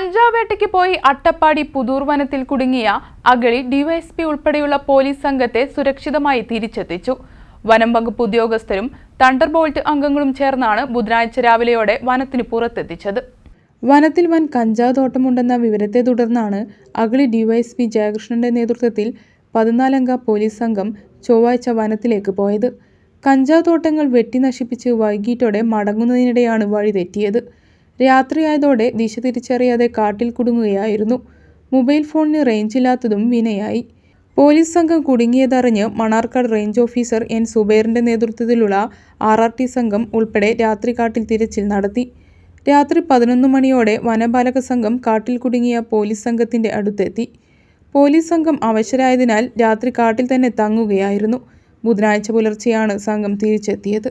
കഞ്ചാവ് വേട്ടയ്ക്ക് പോയി അട്ടപ്പാടി പുതൂർ വനത്തിൽ കുടുങ്ങിയ അഗളി ഡിവൈഎസ്പി ഉൾപ്പെടെയുള്ള പോലീസ് സംഘത്തെ സുരക്ഷിതമായി തിരിച്ചെത്തിച്ചു. വനം വകുപ്പ് ഉദ്യോഗസ്ഥരും തണ്ടർബോൾട്ട് അംഗങ്ങളും ചേർന്നാണ് ബുധനാഴ്ച രാവിലെയോടെ വനത്തിന് പുറത്തെത്തിച്ചത്. വനത്തിൽ വൻ കഞ്ചാവ് തോട്ടമുണ്ടെന്ന വിവരത്തെ തുടർന്നാണ് അഗളി ഡിവൈഎസ്പി ജയകൃഷ്ണന്റെ നേതൃത്വത്തിൽ പതിനാലംഗ പോലീസ് സംഘം ചൊവ്വാഴ്ച വനത്തിലേക്ക് പോയത്. കഞ്ചാവ് തോട്ടങ്ങൾ വെട്ടി നശിപ്പിച്ച് വൈകിട്ടോടെ മടങ്ങുന്നതിനിടെയാണ് വഴി തെറ്റിയത് രാത്രിയായതോടെ ദിശ തിരിച്ചറിയാതെ കാട്ടിൽ കുടുങ്ങുകയായിരുന്നു. മൊബൈൽ ഫോണിന് റേഞ്ചില്ലാത്തതും വിനയായി. പോലീസ് സംഘം കുടുങ്ങിയതറിഞ്ഞ് മണാർക്കാട് റേഞ്ച് ഓഫീസർ എൻ. സുബൈറിന്റെ നേതൃത്വത്തിലുള്ള ആർ ആർ ടി സംഘം ഉൾപ്പെടെ രാത്രി കാട്ടിൽ തിരച്ചിൽ നടത്തി. രാത്രി പതിനൊന്ന് മണിയോടെ വനപാലക സംഘം കാട്ടിൽ കുടുങ്ങിയ പോലീസ് സംഘത്തിന്റെ അടുത്തെത്തി. പോലീസ് സംഘം അവശരായതിനാൽ രാത്രി കാട്ടിൽ തന്നെ തങ്ങുകയായിരുന്നു. ബുധനാഴ്ച പുലർച്ചെയാണ് സംഘം തിരിച്ചെത്തിയത്.